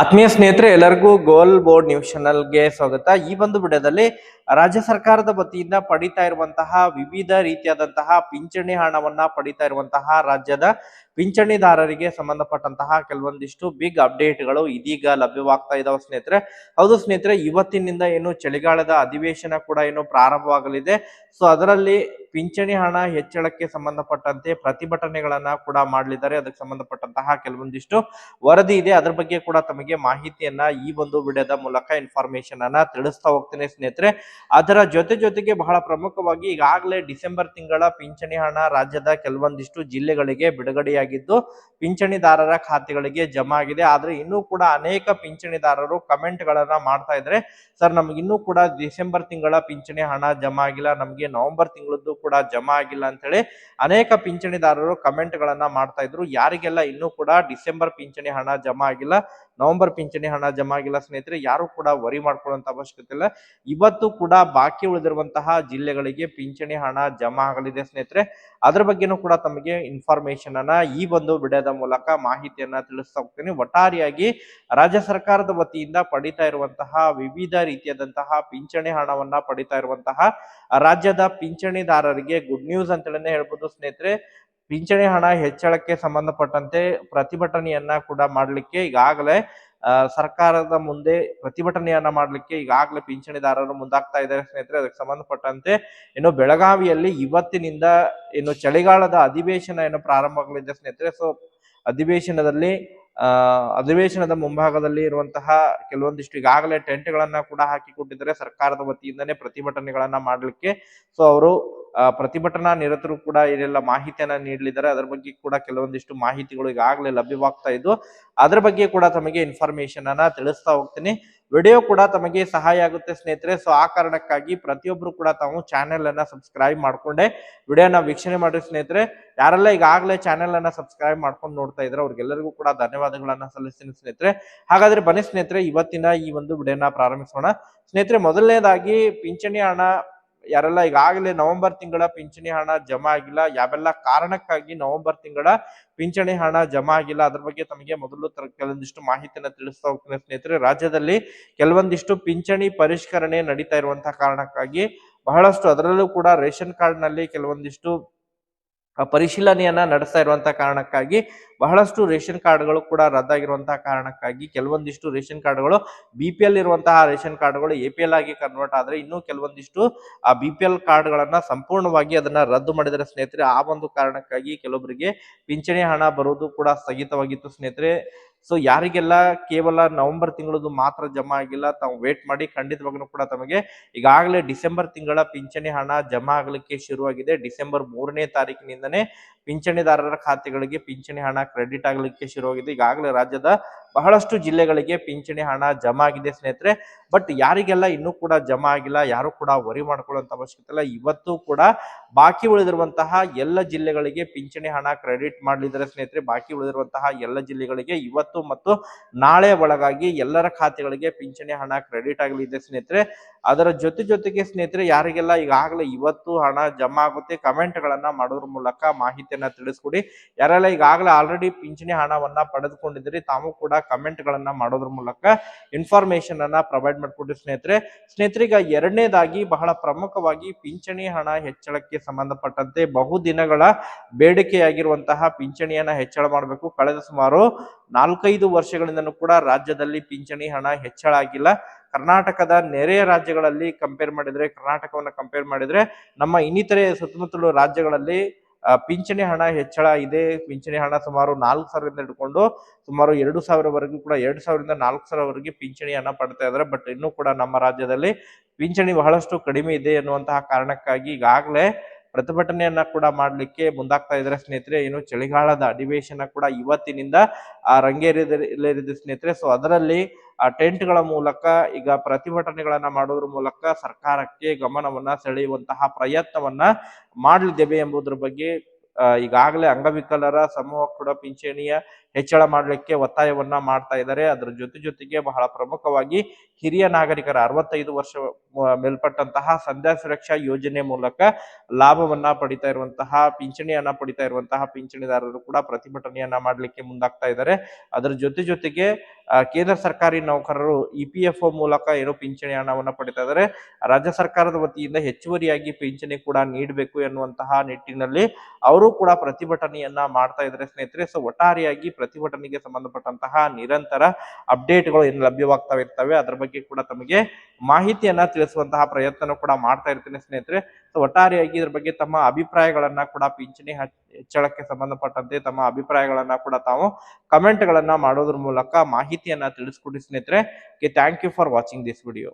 ಆತ್ಮೀಯ ಸ್ನೇಹಿತರೆ, ಎಲ್ಲರಿಗೂ ಗೋಲ್ ಬೋರ್ಡ್ ನ್ಯೂಸ್ ಚಾನಲ್ಗೆ ಸ್ವಾಗತ. ಈ ಒಂದು ವಿಡಿಯೋದಲ್ಲಿ ರಾಜ್ಯ ಸರ್ಕಾರದ ವತಿಯಿಂದ ಪಡಿತಾ ಇರುವಂತಹ ವಿವಿಧ ರೀತಿಯಾದಂತಹ ಪಿಂಚಣಿ ಹಣವನ್ನ ಪಡಿತಾ ಇರುವಂತಹ ರಾಜ್ಯದ ಪಿಂಚಣಿದಾರರಿಗೆ ಸಂಬಂಧಪಟ್ಟಂತಹ ಕೆಲವೊಂದಿಷ್ಟು ಬಿಗ್ ಅಪ್ಡೇಟ್ಗಳು ಇದೀಗ ಲಭ್ಯವಾಗ್ತಾ ಇದಾವೆ ಸ್ನೇಹಿತರೆ. ಹೌದು ಸ್ನೇಹಿತರೆ, ಇವತ್ತಿನಿಂದ ಏನು ಚಳಿಗಾಲದ ಅಧಿವೇಶನ ಕೂಡ ಏನು ಪ್ರಾರಂಭವಾಗಲಿದೆ. ಸೊ ಅದರಲ್ಲಿ ಪಿಂಚಣಿ ಹಣ ಹೆಚ್ಚಳಕ್ಕೆ ಸಂಬಂಧಪಟ್ಟಂತೆ ಪ್ರತಿಭಟನೆಗಳನ್ನ ಕೂಡ ಮಾಡಲಿದ್ದಾರೆ. ಅದಕ್ಕೆ ಸಂಬಂಧಪಟ್ಟಂತಹ ಕೆಲವೊಂದಿಷ್ಟು ವರದಿ ಇದೆ. ಅದ್ರ ಬಗ್ಗೆ ಕೂಡ ತಮಗೆ ಮಾಹಿತಿಯನ್ನ ಈ ಒಂದು ವಿಡಿಯೋದ ಮೂಲಕ ಇನ್ಫಾರ್ಮೇಶನ್ ಅನ್ನ ತಿಳಿಸ್ತಾ ಹೋಗ್ತೇನೆ ಸ್ನೇಹಿತರೆ. ಅದರ ಜೊತೆ ಜೊತೆಗೆ ಬಹಳ ಪ್ರಮುಖವಾಗಿ ಈಗಾಗಲೇ ಡಿಸೆಂಬರ್ ತಿಂಗಳ ಪಿಂಚಣಿ ಹಣ ರಾಜ್ಯದ ಕೆಲವೊಂದಿಷ್ಟು ಜಿಲ್ಲೆಗಳಿಗೆ ಬಿಡುಗಡೆಯಾಗಿದ್ದು, ಪಿಂಚಣಿದಾರರ ಖಾತೆಗಳಿಗೆ ಜಮಾ ಆಗಿದೆ. ಆದ್ರೆ ಇನ್ನೂ ಕೂಡ ಅನೇಕ ಪಿಂಚಣಿದಾರರು ಕಮೆಂಟ್ ಗಳನ್ನ ಮಾಡ್ತಾ ಇದ್ರೆ ಸರ್, ನಮ್ಗೆ ಇನ್ನೂ ಕೂಡ ಡಿಸೆಂಬರ್ ತಿಂಗಳ ಪಿಂಚಣಿ ಹಣ ಜಮಾ ಆಗಿಲ್ಲ. ನಮ್ಗೆ ನವೆಂಬರ್ ತಿಂಗಳದ್ದು ಕೂಡ ಜಮಾ ಆಗಿಲ್ಲ ಅಂತ ಹೇಳಿ ಅನೇಕ ಪಿಂಚಣಿದಾರರು ಕಮೆಂಟ್ ಗಳನ್ನ ಮಾಡ್ತಾ ಇದ್ರು. ಯಾರಿಗೆಲ್ಲ ಇನ್ನೂ ಕೂಡ ಡಿಸೆಂಬರ್ ಪಿಂಚಣಿ ಹಣ ಜಮಾ ಆಗಿಲ್ಲ ನವೆಂಬರ್ ಪಿಂಚಣಿ ಹಣ ಜಮಾ ಆಗಿಲ್ಲ ಸ್ನೇಹಿತರೆ, ಯಾರು ಕೂಡ ವರಿ ಮಾಡ್ಕೊಳ್ಳುವಂತ ಅವಶ್ಯಕತೆ ಇಲ್ಲ. ಇವತ್ತು ಕೂಡ ಬಾಕಿ ಉಳಿದಿರುವಂತಹ ಜಿಲ್ಲೆಗಳಿಗೆ ಪಿಂಚಣಿ ಹಣ ಜಮಾ ಆಗಲಿದೆ ಸ್ನೇಹಿತರೆ. ಅದ್ರ ಬಗ್ಗೆನೂ ಕೂಡ ತಮಗೆ ಇನ್ಫಾರ್ಮೇಶನ್ ಅನ್ನ ಈ ಒಂದು ವಿಡಿಯೋದ ಮೂಲಕ ಮಾಹಿತಿಯನ್ನ ತಿಳಿಸ್ತಾ ಹೋಗ್ತೀನಿ ಒಟ್ಟಾರೆಯಾಗಿ ರಾಜ್ಯ ಸರ್ಕಾರದ ವತಿಯಿಂದ ಪಡಿತಾ ಇರುವಂತಹ, ವಿವಿಧ ರೀತಿಯಾದಂತಹ ಪಿಂಚಣಿ ಹಣವನ್ನ ಪಡಿತಾ ಇರುವಂತಹ ರಾಜ್ಯದ ಪಿಂಚಣಿದಾರರಿಗೆ ಗುಡ್ ನ್ಯೂಸ್ ಅಂತೇಳಿ ಹೇಳ್ಬೋದು ಸ್ನೇಹಿತರೆ. ಪಿಂಚಣಿ ಹಣ ಹೆಚ್ಚಳಕ್ಕೆ ಸಂಬಂಧಪಟ್ಟಂತೆ ಪ್ರತಿಭಟನೆಯನ್ನ ಕೂಡ ಮಾಡ್ಲಿಕ್ಕೆ ಈಗಾಗಲೇ ಸರ್ಕಾರದ ಮುಂದೆ ಪ್ರತಿಭಟನೆಯನ್ನ ಮಾಡ್ಲಿಕ್ಕೆ ಈಗಾಗಲೇ ಪಿಂಚಣಿದಾರರು ಮುಂದಾಗ್ತಾ ಇದ್ದಾರೆ ಸ್ನೇಹಿತರೆ. ಅದಕ್ಕೆ ಸಂಬಂಧಪಟ್ಟಂತೆ ಇನ್ನು ಬೆಳಗಾವಿಯಲ್ಲಿ ಇವತ್ತಿನಿಂದ ಇನ್ನು ಚಳಿಗಾಲದ ಅಧಿವೇಶನ ಏನು ಪ್ರಾರಂಭವಾಗಲಿದೆ ಸ್ನೇಹಿತರೆ. ಸೊ ಅಧಿವೇಶನದಲ್ಲಿ ಅಧಿವೇಶನದ ಮುಂಭಾಗದಲ್ಲಿ ಇರುವಂತಹ ಕೆಲವೊಂದಿಷ್ಟು ಈಗಾಗಲೇ ಟೆಂಟ್ಗಳನ್ನ ಕೂಡ ಹಾಕಿ ಕೊಟ್ಟಿದ್ದಾರೆ ಸರ್ಕಾರದ ವತಿಯಿಂದನೇ ಪ್ರತಿಭಟನೆಗಳನ್ನ ಮಾಡ್ಲಿಕ್ಕೆ. ಸೊ ಅವರು ಪ್ರತಿಭಟನಾ ನಿರತರು ಕೂಡ ಇದೆಲ್ಲ ಮಾಹಿತಿಯನ್ನ ನೀಡಲಿದ್ದಾರೆ, ಅದರ ಬಗ್ಗೆ ಕೂಡ ಕೆಲವೊಂದಿಷ್ಟು ಮಾಹಿತಿಗಳು ಈಗಾಗಲೇ ಲಭ್ಯವಾಗ್ತಾ ಇದ್ದು, ಅದರ ಬಗ್ಗೆ ಕೂಡ ತಮಗೆ ಇನ್ಫಾರ್ಮೇಶನ್ ಅನ್ನ ತಿಳಿಸ್ತಾ ಹೋಗ್ತೀನಿ. ವಿಡಿಯೋ ಕೂಡ ತಮಗೆ ಸಹಾಯ ಆಗುತ್ತೆ ಸ್ನೇಹಿತರೆ ಸೊ ಆ ಕಾರಣಕ್ಕಾಗಿ ಪ್ರತಿಯೊಬ್ರು ಕೂಡ ತಾವು ಚಾನೆಲ್ ಅನ್ನ ಸಬ್ಸ್ಕ್ರೈಬ್ ಮಾಡ್ಕೊಂಡೆ. ವಿಡಿಯೋನ ವೀಕ್ಷಣೆ ಮಾಡಿ ಸ್ನೇಹಿತರೆ. ಯಾರೆಲ್ಲ ಈಗಾಗಲೇ ಚಾನೆಲ್ ಅನ್ನ ಸಬ್ಸ್ಕ್ರೈಬ್ ಮಾಡ್ಕೊಂಡು ನೋಡ್ತಾ ಇದ್ರೆ, ಅವ್ರಿಗೆಲ್ಲರಿಗೂ ಕೂಡ ಧನ್ಯವಾದಗಳನ್ನ ಸಲ್ಲಿಸ್ತೀನಿ ಸ್ನೇಹಿತರೆ. ಹಾಗಾದ್ರೆ ಬನ್ನಿ ಸ್ನೇಹಿತರೆ, ಇವತ್ತಿನ ಈ ಒಂದು ವಿಡಿಯೋನ ಪ್ರಾರಂಭಿಸೋಣ. ಸ್ನೇಹಿತರೆ, ಮೊದಲನೇದಾಗಿ ಪಿಂಚಣಿ ಹಣ ಯಾರೆಲ್ಲ ಈಗಾಗಲೇ ನವೆಂಬರ್ ತಿಂಗಳ ಪಿಂಚಣಿ ಹಣ ಜಮಾ ಆಗಿಲ್ಲ, ಯಾವೆಲ್ಲ ಕಾರಣಕ್ಕಾಗಿ ನವೆಂಬರ್ ತಿಂಗಳ ಪಿಂಚಣಿ ಹಣ ಜಮಾ ಆಗಿಲ್ಲ, ಅದ್ರ ಬಗ್ಗೆ ತಮಗೆ ಮೊದಲು ಕೆಲವೊಂದಿಷ್ಟು ಮಾಹಿತಿಯನ್ನು ತಿಳಿಸ್ತಾ ಹೋಗ್ತೇನೆ ಸ್ನೇಹಿತರೆ. ರಾಜ್ಯದಲ್ಲಿ ಕೆಲವೊಂದಿಷ್ಟು ಪಿಂಚಣಿ ಪರಿಷ್ಕರಣೆ ನಡೀತಾ ಇರುವಂತಹ ಕಾರಣಕ್ಕಾಗಿ ಬಹಳಷ್ಟು, ಅದರಲ್ಲೂ ಕೂಡ ರೇಷನ್ ಕಾರ್ಡ್ನಲ್ಲಿ ಕೆಲವೊಂದಿಷ್ಟು ಪರಿಶೀಲನೆಯನ್ನ ನಡೆಸ್ತಾ ಇರುವಂತಹ ಕಾರಣಕ್ಕಾಗಿ ಬಹಳಷ್ಟು ರೇಷನ್ ಕಾರ್ಡ್ಗಳು ಕೂಡ ರದ್ದಾಗಿರುವಂತಹ ಕಾರಣಕ್ಕಾಗಿ ಕೆಲವೊಂದಿಷ್ಟು ರೇಷನ್ ಕಾರ್ಡ್ಗಳು ಬಿ ಪಿ ಎಲ್ ಇರುವಂತಹ ರೇಷನ್ ಕಾರ್ಡ್ಗಳು ಎ ಪಿ ಎಲ್ ಆಗಿ ಕನ್ವರ್ಟ್ ಆದ್ರೆ ಇನ್ನೂ ಕೆಲವೊಂದಿಷ್ಟು ಆ ಬಿ ಪಿ ಎಲ್ ಕಾರ್ಡ್ಗಳನ್ನ ಸಂಪೂರ್ಣವಾಗಿ ಅದನ್ನ ರದ್ದು ಮಾಡಿದರೆ ಸ್ನೇಹಿತರೆ ಆ ಒಂದು ಕಾರಣಕ್ಕಾಗಿ ಕೆಲವೊಬ್ಬರಿಗೆ ಪಿಂಚಣಿ ಹಣ ಬರುವುದು ಕೂಡ ಸ್ಥಗಿತವಾಗಿತ್ತು ಸ್ನೇಹಿತರೆ. ಸೊ ಯಾರಿಗೆಲ್ಲ ಕೇವಲ ನವೆಂಬರ್ ತಿಂಗಳದು ಮಾತ್ರ ಜಮಾ ಆಗಿಲ್ಲ, ತಾವು ವೇಟ್ ಮಾಡಿ ಖಂಡಿತವಾಗ್ಲೂ ಕೂಡ ತಮಗೆ ಈಗಾಗಲೇ ಡಿಸೆಂಬರ್ ತಿಂಗಳ ಪಿಂಚಣಿ ಹಣ ಜಮಾ ಆಗಲಿಕ್ಕೆ ಶುರುವಾಗಿದೆ. ಡಿಸೆಂಬರ್ ಮೂರನೇ ತಾರೀಕಿನಿಂದನೇ ಪಿಂಚಣಿದಾರರ ಖಾತೆಗಳಿಗೆ ಪಿಂಚಣಿ ಹಣ ಕ್ರೆಡಿಟ್ ಆಗಲಿಕ್ಕೆ ಶುರುವಾಗಿದೆ. ಈಗಾಗಲೇ ರಾಜ್ಯದ ಬಹಳಷ್ಟು ಜಿಲ್ಲೆಗಳಿಗೆ ಪಿಂಚಣಿ ಹಣ ಜಮಾ ಆಗಿದೆ ಸ್ನೇಹಿತರೆ. ಬಟ್ ಯಾರಿಗೆಲ್ಲ ಇನ್ನೂ ಕೂಡ ಜಮಾ ಆಗಿಲ್ಲ, ಯಾರು ಕೂಡ ವರಿ ಮಾಡ್ಕೊಳ್ಳುವಂತ ಅವಶ್ಯಕತೆ ಇಲ್ಲ. ಇವತ್ತು ಕೂಡ ಬಾಕಿ ಉಳಿದಿರುವಂತಹ ಎಲ್ಲ ಜಿಲ್ಲೆಗಳಿಗೆ ಪಿಂಚಣಿ ಹಣ ಕ್ರೆಡಿಟ್ ಮಾಡಲಿದ್ದಾರೆ ಸ್ನೇಹಿತರೆ. ಬಾಕಿ ಉಳಿದಿರುವಂತಹ ಎಲ್ಲ ಜಿಲ್ಲೆಗಳಿಗೆ ಇವತ್ತು ಮತ್ತು ನಾಳೆ ಒಳಗಾಗಿ ಎಲ್ಲರ ಖಾತೆಗಳಿಗೆ ಪಿಂಚಣಿ ಹಣ ಕ್ರೆಡಿಟ್ ಆಗಲಿದೆ ಸ್ನೇಹಿತರೆ. ಅದರ ಜೊತೆ ಜೊತೆಗೆ ಸ್ನೇಹಿತರೆ, ಯಾರಿಗೆಲ್ಲ ಈಗಾಗಲೇ ಇವತ್ತು ಹಣ ಜಮಾ ಆಗುತ್ತೆ ಕಮೆಂಟ್ ಗಳನ್ನ ಮಾಡೋದ್ರ ಮೂಲಕ ಮಾಹಿತಿಯನ್ನ ತಿಳಿಸ್ಕೊಡಿ. ಯಾರೆಲ್ಲ ಈಗಾಗಲೇ ಆಲ್ರೆಡಿ ಪಿಂಚಣಿ ಹಣವನ್ನ ಪಡೆದುಕೊಂಡಿದ್ದೀರಿ, ತಾವು ಕೂಡ ಕಮೆಂಟ್ ಗಳನ್ನ ಮಾಡೋದ್ರ ಮೂಲಕ ಇನ್ಫಾರ್ಮೇಷನ್ ಅನ್ನ ಪ್ರೊವೈಡ್ ಮಾಡಿಕೊಡಿ ಸ್ನೇಹಿತರೆ. ಸ್ನೇಹಿತರಿಗೆ ಎರಡನೇದಾಗಿ ಬಹಳ ಪ್ರಮುಖವಾಗಿ ಪಿಂಚಣಿ ಹಣ ಹೆಚ್ಚಳಕ್ಕೆ ಸಂಬಂಧಪಟ್ಟಂತೆ ಬಹುದಿನಗಳ ಬೇಡಿಕೆಯಾಗಿರುವಂತಹ ಪಿಂಚಣಿಯನ್ನ ಹೆಚ್ಚಳ ಮಾಡಬೇಕು. ಕಳೆದ ಸುಮಾರು ನಾಲ್ಕೈದು ವರ್ಷಗಳಿಂದನೂ ಕೂಡ ರಾಜ್ಯದಲ್ಲಿ ಪಿಂಚಣಿ ಹಣ ಹೆಚ್ಚಳ ಆಗಿಲ್ಲ. ಕರ್ನಾಟಕದ ನೆರೆಯ ರಾಜ್ಯಗಳಲ್ಲಿ ಕಂಪೇರ್ ಮಾಡಿದ್ರೆ, ಕರ್ನಾಟಕವನ್ನು ಕಂಪೇರ್ ಮಾಡಿದ್ರೆ ನಮ್ಮ ಇನ್ನಿತರೆ ಸುತ್ತಮುತ್ತಲು ರಾಜ್ಯಗಳಲ್ಲಿ ಪಿಂಚಣಿ ಹಣ ಹೆಚ್ಚಳ ಇದೆ. ಪಿಂಚಣಿ ಹಣ ಸುಮಾರು ನಾಲ್ಕು ಸಾವಿರದಿಂದ ಹಿಡ್ಕೊಂಡು ಸುಮಾರು ಎರಡು ಸಾವಿರವರೆಗೂ ಕೂಡ, ಎರಡು ಸಾವಿರದಿಂದ ನಾಲ್ಕು ಸಾವಿರವರೆಗೆ ಪಿಂಚಣಿ ಹಣ ಪಡ್ತಾ ಇದ್ದಾರೆ. ಬಟ್ ಇನ್ನೂ ಕೂಡ ನಮ್ಮ ರಾಜ್ಯದಲ್ಲಿ ಪಿಂಚಣಿ ಬಹಳಷ್ಟು ಕಡಿಮೆ ಇದೆ ಎನ್ನುವಂತಹ ಕಾರಣಕ್ಕಾಗಿ ಈಗಾಗಲೇ ಪ್ರತಿಭಟನೆಯನ್ನ ಕೂಡ ಮಾಡಲಿಕ್ಕೆ ಮುಂದಾಗ್ತಾ ಇದ್ದಾರೆ ಸ್ನೇಹಿತರೆ. ಏನು ಚಳಿಗಾಲದ ಅಧಿವೇಶನ ಕೂಡ ಇವತ್ತಿನಿಂದ, ಆ ರಂಗೇರಿದ ಸ್ನೇಹಿತರೆ. ಸೊ ಅದರಲ್ಲಿ, ಆ, ಟೆಂಟ್ಗಳ ಮೂಲಕ, ಈಗ ಪ್ರತಿಭಟನೆಗಳನ್ನ ಮಾಡೋದ್ರ ಮೂಲಕ ಸರ್ಕಾರಕ್ಕೆ ಗಮನವನ್ನ ಸೆಳೆಯುವಂತಹ ಪ್ರಯತ್ನವನ್ನ ಮಾಡಲಿದ್ದೇವೆ ಎಂಬುದರ ಬಗ್ಗೆ ಈಗಾಗಲೇ ಅಂಗವಿಕಲರ ಸಮೂಹ ಕೂಡ ಪಿಂಚಣಿಯ ಹೆಚ್ಚಳ ಮಾಡಲಿಕ್ಕೆ ಒತ್ತಾಯವನ್ನ ಮಾಡ್ತಾ ಇದ್ದಾರೆ. ಅದರ ಜೊತೆ ಜೊತೆಗೆ ಬಹಳ ಪ್ರಮುಖವಾಗಿ ಹಿರಿಯ ನಾಗರಿಕರ ಅರವತ್ತೈದು ವರ್ಷ ಮೇಲ್ಪಟ್ಟಂತಹ ಸಂಧ್ಯಾ ಸುರಕ್ಷಾ ಯೋಜನೆ ಮೂಲಕ ಲಾಭವನ್ನ ಪಡಿತಾ ಇರುವಂತಹ, ಪಿಂಚಣಿಯನ್ನ ಪಡಿತಾ ಇರುವಂತಹ ಪಿಂಚಣಿದಾರರು ಕೂಡ ಪ್ರತಿಭಟನೆಯನ್ನ ಮಾಡ್ಲಿಕ್ಕೆ ಮುಂದಾಗ್ತಾ ಇದ್ದಾರೆ. ಅದರ ಜೊತೆ ಜೊತೆಗೆ ಕೇಂದ್ರ ಸರ್ಕಾರಿ ನೌಕರರು ಇ ಪಿ ಎಫ್ ಒ ಮೂಲಕ ಏನು ಪಿಂಚಣಿ ಹಣವನ್ನು ಪಡಿತಾ ಇದ್ದಾರೆ. ರಾಜ್ಯ ಸರ್ಕಾರದ ವತಿಯಿಂದ ಹೆಚ್ಚುವರಿಯಾಗಿ ಪಿಂಚಣಿ ಕೂಡ ನೀಡಬೇಕು ಎನ್ನುವಂತಹ ನಿಟ್ಟಿನಲ್ಲಿ ಅವರು ಕೂಡ ಪ್ರತಿಭಟನೆಯನ್ನ ಮಾಡ್ತಾ ಇದ್ದಾರೆ ಸ್ನೇಹಿತರೆ. ಸೊ ಒಟ್ಟಾರೆಯಾಗಿ ಪ್ರತಿಭಟನೆಗೆ ಸಂಬಂಧಪಟ್ಟಂತಹ ನಿರಂತರ ಅಪ್ಡೇಟ್ಗಳು ಏನು ಲಭ್ಯವಾಗ್ತಾ ಇರ್ತವೆ, ಅದರ ಬಗ್ಗೆ ಕೂಡ ತಮಗೆ ಮಾಹಿತಿಯನ್ನ ತಿಳಿಸುವಂತಹ ಪ್ರಯತ್ನ ಕೂಡ ಮಾಡ್ತಾ ಇರ್ತೀನಿ ಸ್ನೇಹಿತರೆ. ಸೊ ಒಟ್ಟಾರೆಯಾಗಿ ಇದ್ರ ಬಗ್ಗೆ ತಮ್ಮ ಅಭಿಪ್ರಾಯಗಳನ್ನ ಕೂಡ ಪಿಂಚಣಿ ಹೆಚ್ಚಳಕ್ಕೆ ಸಂಬಂಧಪಟ್ಟಂತೆ ತಮ್ಮ ಅಭಿಪ್ರಾಯಗಳನ್ನ ಕೂಡ ತಾವು ಕಮೆಂಟ್ ಗಳನ್ನ ಮಾಡೋದ್ರ ಮೂಲಕ ಮಾಹಿತಿಯನ್ನ ತಿಳಿಸ್ಕೊಡಿ ಸ್ನೇಹಿತರೆ. Thank you for watching this video